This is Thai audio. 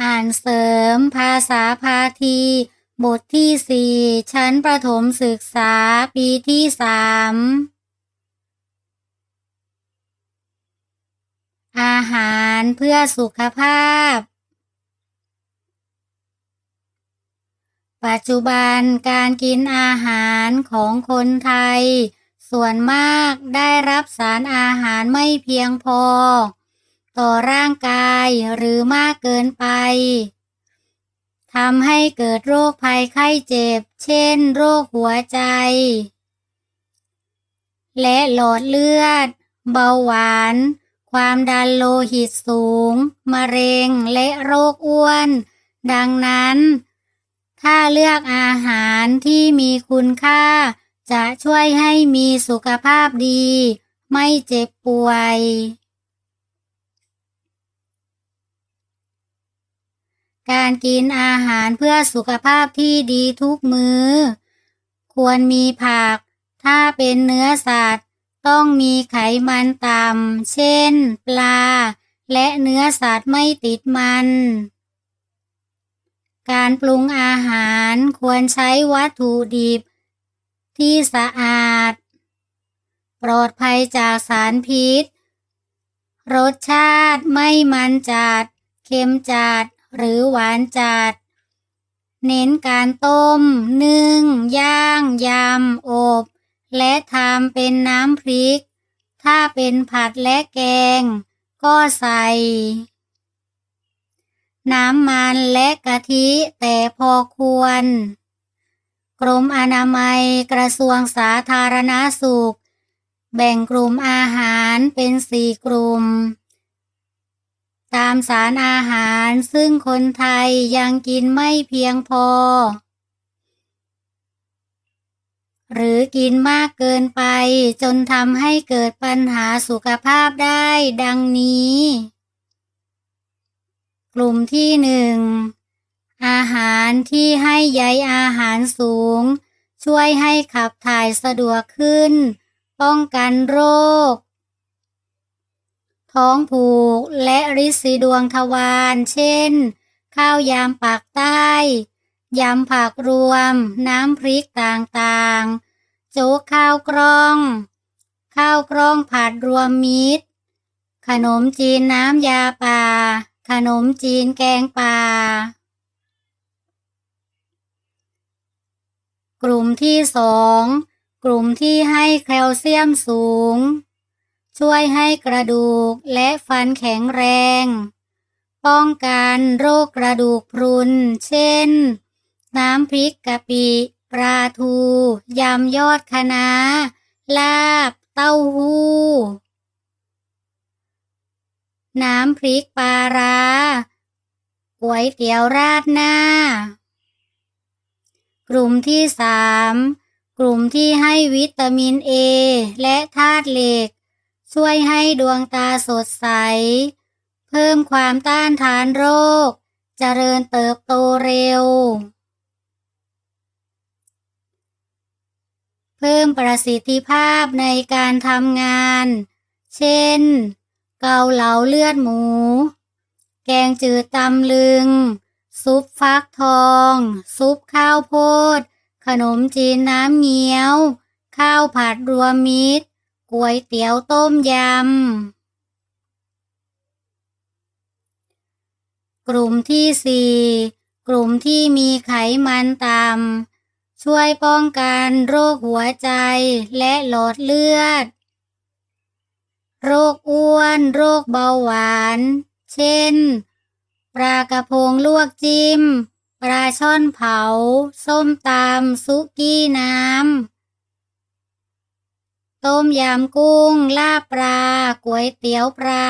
อ่านเสริม ภาษาพาที บทที่สี่ชั้นประถมศึกษาปีที่สามอาหารเพื่อสุขภาพ ปัจจุบันการกินอาหารของคนไทย ส่วนมากได้รับสารอาหารไม่เพียงพอ ต่อร่างกายหรือมากเกินไปทำให้เกิดโรคภัยไข้เจ็บ เช่น โรคหัวใจ และหลอดเลือด เบาหวาน ความดันโลหิตสูง มะเร็ง และโรคอ้วน ดังนั้น ถ้าเลือกอาหารที่มีคุณค่า จะช่วยให้มีสุขภาพดี ไม่เจ็บป่วย การกินอาหารเพื่อสุขภาพที่ดีทุกมือ้อ ควรมีผัก ถ้าเป็นเนื้อสัตว์ ต้องมีไขมันต่ำ เช่น ปลา และเนื้อสัตว์ไม่ติดมัน การปรุงอาหารควรใช้วัตถุดิบ ที่สะอาด ปลอดภัยจากสารพิษ รสชาติไม่มันจัด เค็มจัด หรือหวานจัด เน้นการต้ม นึ่ง ย่าง ยำ อบ และทำเป็นน้ำพริก ถ้าเป็นผัดและแกง ก็ใส่ น้ำมันและกะทิแต่พอควร กรมอนามัยกระทรวงสาธารณาสุข แบ่งกลุ่มอาหารเป็นสี่กลุ่มามสารอาหารซึ่งคนไทยยังกินไม่เพียงพอ หรือกินมากเกินไปจนทำให้เกิดปัญหาสุขภาพได้ดังนี้ กลุ่มที่หนึ่งอาหารที่ให้ใยอาหารสูง ช่วยให้ขับถ่ายสะดวกขึ้น ป้องกันโรค ท้องผูกและริดสีดวงทวารเช่น ข้าวยามปากใต้ยำผักรวม น้ำพริกต่างๆ โจ๊กข้าวกล้อง ข้าวกล้องผัดรวมมิตร ขนมจีนน้ำยาป่า ขนมจีนแกงป่า กลุ่มที่สอง กลุ่มที่ให้แคลเซียมสูง ช่วยให้กระดูกและฟันแข็งแรง ป้องกันโรคกระดูกพรุน เช่น น้ำพริกกะปิปลาทูยำยอดคะน้า ลาบ เต้าหู้ น้ำพริกปลาร้าก๋วยเตี๋ยวราดหน้า กลุ่มที่สามกลุ่มที่ให้วิตามินเอและธาตุเหล็ก ช่วยให้ดวงตาสดใส เพิ่มความต้านทานโรคเจริญเติบโตเร็ว เพิ่มประสิทธิภาพในการทำงาน เช่น เกาเหลาเลือดหมู แกงจืดตำลึง ซุปฟักทอง ซุปข้าวโพด ขนมจีนน้ำเงี้ยว ข้าวผัดรวมมิตร ก๋วยเตี๋ยวต้มยำ กลุ่มที่สี่กลุ่มที่มีไขมันต่ำ ช่วยป้องกันโรคหัวใจและหลอดเลือด โรคอ้วน โรคเบาหวาน เช่น ปลากระพงลวกจิ้ม ปลาช่อนเผา ส้มตำซุกี้น้ำ ต้มยำกุ้ง ลาบปลา ก๋วยเตี๋ยวปลา